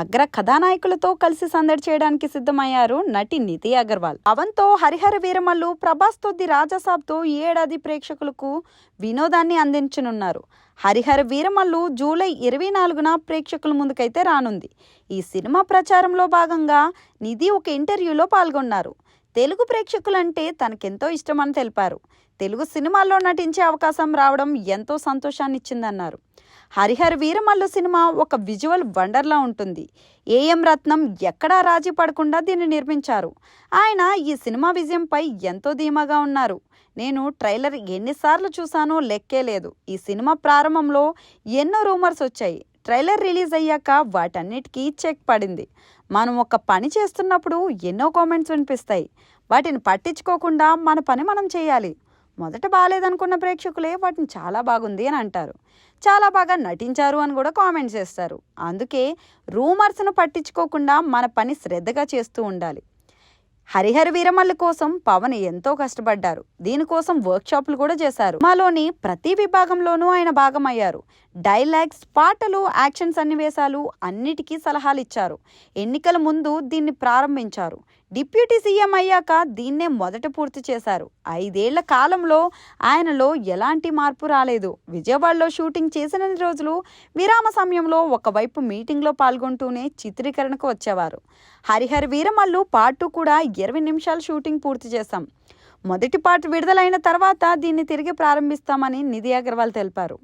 అగ్ర కథానాయకులతో కలిసి సందడి చేయడానికి సిద్ధమయ్యారు నటి నిధి అగర్వాల్. పవన్తో హరిహర వీరమల్లు ప్రభాస్ తొద్ది రాజాసాబ్తో ఈ ఏడాది ప్రేక్షకులకు వినోదాన్ని అందించనున్నారు. హరిహర వీరమల్లు జూలై ఇరవై నాలుగున ప్రేక్షకుల ముందుకైతే రానుంది. ఈ సినిమా ప్రచారంలో భాగంగా నిధి ఒక ఇంటర్వ్యూలో పాల్గొన్నారు. తెలుగు ప్రేక్షకులంటే తనకెంతో ఇష్టమని తెలిపారు. తెలుగు సినిమాల్లో నటించే అవకాశం రావడం ఎంతో సంతోషాన్ని ఇచ్చిందన్నారు హరిహర వీరమల్లు సినిమా ఒక విజువల్ వండర్లా ఉంటుంది. ఏఎం రత్నం ఎక్కడా రాజీ పడకుండా దీన్ని నిర్మించారు. ఆయన ఈ సినిమా విజయంపై ఎంతో ధీమాగా ఉన్నారు. నేను ట్రైలర్ ఎన్నిసార్లు చూశానో లెక్కే లేదు. ఈ సినిమా ప్రారంభంలో ఎన్నో రూమర్స్ వచ్చాయి. ట్రైలర్ రిలీజ్ అయ్యాక వాటన్నిటికీ చెక్ పడింది. మనం ఒక పని చేస్తున్నప్పుడు ఎన్నో కామెంట్స్ వినిపిస్తాయి. వాటిని పట్టించుకోకుండా మన పని మనం చేయాలి. మొదట బాగాలేదనుకున్న ప్రేక్షకులే వాటిని చాలా బాగుంది అని అంటారు. చాలా బాగా నటించారు అని కూడా కామెంట్స్ చేస్తారు. అందుకే రూమర్స్ను పట్టించుకోకుండా మన పని శ్రద్ధగా చేస్తూ ఉండాలి. హరిహర వీరమల్లి కోసం పవన్ ఎంతో కష్టపడ్డారు. దీనికోసం వర్క్షాప్లు కూడా చేశారు. మాలోని ప్రతి విభాగంలోనూ ఆయన భాగమయ్యారు. డైలాగ్స్ పాటలు యాక్షన్ సన్నివేశాలు అన్నిటికీ సలహాలు ఇచ్చారు ఎన్నికల ముందు దీన్ని ప్రారంభించారు. డిప్యూటీ సీఎం అయ్యాక దీన్నే మొదట పూర్తి చేశారు. ఐదేళ్ళ కాలంలో ఆయనలో ఎలాంటి మార్పు రాలేదు. విజయవాడలో షూటింగ్ చేసిన రోజులు విరామ సమయంలో ఒకవైపు మీటింగ్లో పాల్గొంటూనే చిత్రీకరణకు వచ్చేవారు. హరిహర వీరమల్లు పార్ట్ కూడా ఇరవై నిమిషాల షూటింగ్ పూర్తి చేశాం. మొదటి పార్ట్ విడుదలైన తర్వాత దీన్ని తిరిగి ప్రారంభిస్తామని నిధి అగర్వాల్ తెలిపారు.